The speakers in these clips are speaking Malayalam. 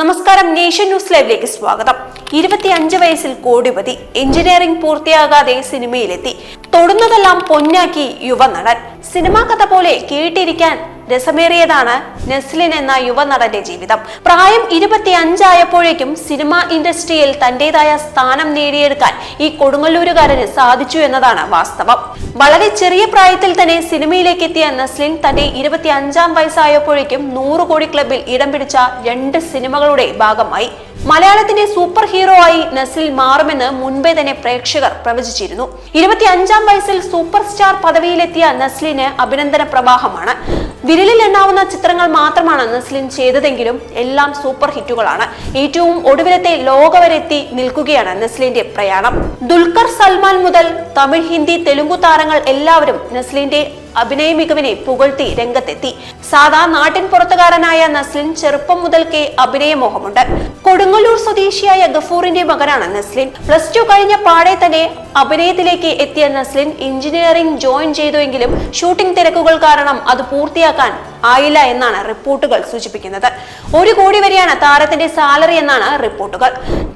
നമസ്കാരം നേഷൻ ന്യൂസ് ലൈവിലേക്ക് സ്വാഗതം. ഇരുപത്തിയഞ്ച് വയസ്സിൽ കോടിപതി എഞ്ചിനീയറിംഗ് പൂർത്തിയാകാതെ സിനിമയിലെത്തി. തൊടുന്നതെല്ലാം പൊന്നാക്കി യുവനടൻ. സിനിമാ കഥ പോലെ കേട്ടിരിക്കാൻ രസമേറിയതാണ് നെസ്ലിൻ എന്ന യുവനടന്റെ ജീവിതം. പ്രായം ഇരുപത്തി അഞ്ചായപ്പോഴേക്കും സിനിമ ഇൻഡസ്ട്രിയിൽ തന്റേതായ സ്ഥാനം നേടിയെടുക്കാൻ ഈ കൊടുങ്ങല്ലൂരുകാരന് സാധിച്ചു എന്നതാണ് വാസ്തവം. വളരെ ചെറിയ പ്രായത്തിൽ തന്നെ സിനിമയിലേക്ക് എത്തിയ നെസ്ലിൻ തന്റെ ഇരുപത്തി അഞ്ചാം വയസ്സായപ്പോഴേക്കും നൂറ് കോടി ക്ലബിൽ ഇടം പിടിച്ച രണ്ട് സിനിമകളുടെ ഭാഗമായി. മലയാളത്തിന്റെ സൂപ്പർ ഹീറോ ആയി നസിൽ മാറുമെന്ന് മുൻപേ തന്നെ പ്രേക്ഷകർ പ്രവചിച്ചിരുന്നു. ഇരുപത്തി അഞ്ചാം വയസ്സിൽ സൂപ്പർ സ്റ്റാർ പദവിയിലെത്തിയ നസ്ലിന് അഭിനന്ദന പ്രവാഹമാണ്. വിരലിൽ എണ്ണാവുന്ന ചിത്രങ്ങൾ മാത്രമാണ് നസ്ലിൻ ചെയ്തതെങ്കിലും എല്ലാം സൂപ്പർ ഹിറ്റുകളാണ് ഏറ്റവും ഒടുവിലത്തെ ലോകവരെത്തി നിൽക്കുകയാണ് നസ്ലിന്റെ പ്രയാണം. ദുൽഖർ സൽമാൻ മുതൽ തമിഴ് ഹിന്ദി തെലുങ്കു താരങ്ങൾ എല്ലാവരും നസ്ലിന്റെ അഭിനയ മികവിനെ പുകഴ്ത്തി രംഗത്തെത്തി. സാധാ നാട്ടിൻ പുറത്തുകാരനായ നസ്ലിൻ ചെറുപ്പം മുതൽക്കേ അഭിനയമോഹമുണ്ട്. കൊടുങ്ങല്ലൂർ സ്വദേശിയായ ഗഫൂറിന്റെ മകനാണ് നസ്ലിൻ. പ്ലസ് ടു കഴിഞ്ഞ പാടെ തന്നെ അഭിനയത്തിലേക്ക് എത്തിയ നസ്ലിൻ എഞ്ചിനീയറിംഗ് ജോയിൻ ചെയ്തുവെങ്കിലും ഷൂട്ടിംഗ് തിരക്കുകൾ കാരണം അത് പൂർത്തിയാക്കാൻ ആയില്ല എന്നാണ് റിപ്പോർട്ടുകൾ സൂചിപ്പിക്കുന്നത്. ഒരു കോടി വരെയാണ് താരത്തിന്റെ സാലറി എന്നാണ് റിപ്പോർട്ടുകൾ.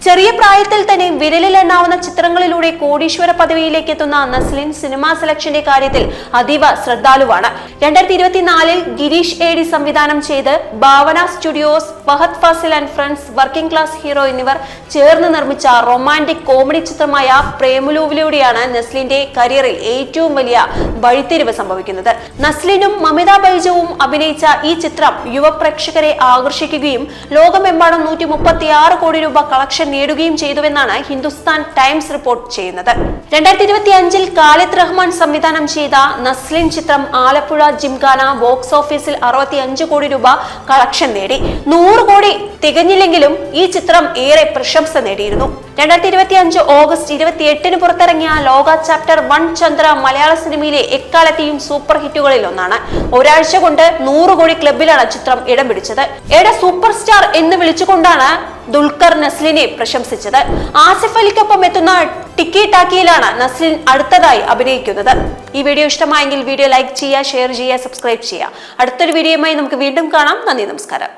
ചെറിയ പ്രായത്തിൽ തന്നെ വിരലിൽ എണ്ണാവുന്ന ചിത്രങ്ങളിലൂടെ കോടീശ്വര പദവിയിലേക്ക് എത്തുന്ന നസ്ലിൻ സിനിമാ സെലക്ഷന്റെ കാര്യത്തിൽ അതീവ ശ്രദ്ധാലുവാണ്. രണ്ടായിരത്തി ഇരുപത്തിനാലിൽ ഗിരീഷ് ഏഡി സംവിധാനം ചെയ്ത് Bhavana studios Fahadh Faasil and friends working class hero എന്നിവർ ചേർന്ന് നിർമ്മിച്ച റൊമാന്റിക് കോമഡി ചിത്രമായ പ്രേമലൂവിലൂടെയാണ് നസ്ലിന്റെ കരിയറിൽ ഏറ്റവും വലിയ വഴിത്തിരിവ് സംഭവിക്കുന്നത്. നസ്ലിനും മമിതാ ബൈജവും അഭിനയിച്ച ഈ ചിത്രം യുവ പ്രേക്ഷകരെ ആകർഷിക്കുകയും ലോകമെമ്പാടും നൂറ്റി മുപ്പത്തി ആറ് കോടി രൂപ കളക്ഷൻ നേടുകയും ചെയ്തുവെന്നാണ് ഹിന്ദുസ്ഥാൻ ടൈംസ് റിപ്പോർട്ട് ചെയ്യുന്നത്. രണ്ടായിരത്തി ഇരുപത്തി അഞ്ചിൽ ഖാലിദ് റഹ്മാൻ സംവിധാനം ചെയ്ത നസ്ലിൻ ചിത്രം ആലപ്പുഴ ജിംഖാന ബോക്സ് ഓഫീസിൽ അറുപത്തി അഞ്ച് കോടി രൂപ കളക്ഷൻ നേടി. നൂറ് കോടി തികഞ്ഞില്ലെങ്കിലും ഈ ചിത്രം ഏറെ പ്രശംസ നേടിയിരുന്നു. രണ്ടായിരത്തി ഇരുപത്തി അഞ്ച് ഓഗസ്റ്റ് ഇരുപത്തി എട്ടിന് പുറത്തിറങ്ങിയ ലോക ചാപ്റ്റർ വൺ ചന്ദ്ര മലയാള സിനിമയിലെ എക്കാലത്തെയും സൂപ്പർ ഹിറ്റുകളിൽ ഒന്നാണ്. ഒരാഴ്ച കൊണ്ട് നൂറ് കോടി ക്ലബിലാണ് ചിത്രം ഇടം പിടിച്ചത്. ഏടെ സൂപ്പർ സ്റ്റാർ എന്ന് വിളിച്ചുകൊണ്ടാണ് ദുൽഖർ നസ്ലിനെ പ്രശംസിച്ചത്. ആസിഫ് അലിക്കൊപ്പം എത്തുന്ന ടിക്കി ടാക്കിയിലാണ് നസ്ലിൻ അടുത്തതായി അഭിനയിക്കുന്നത്. ഈ വീഡിയോ ഇഷ്ടമായെങ്കിൽ വീഡിയോ ലൈക്ക് ചെയ്യുക ഷെയർ ചെയ്യുക സബ്സ്ക്രൈബ് ചെയ്യുക. അടുത്തൊരു വീഡിയോയുമായി നമുക്ക് വീണ്ടും കാണാം. നന്ദി നമസ്കാരം.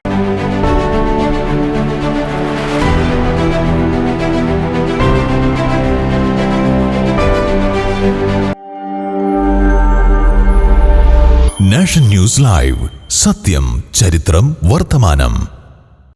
Nation news live. സത്യം ചരിത്രം വർത്തമാനം.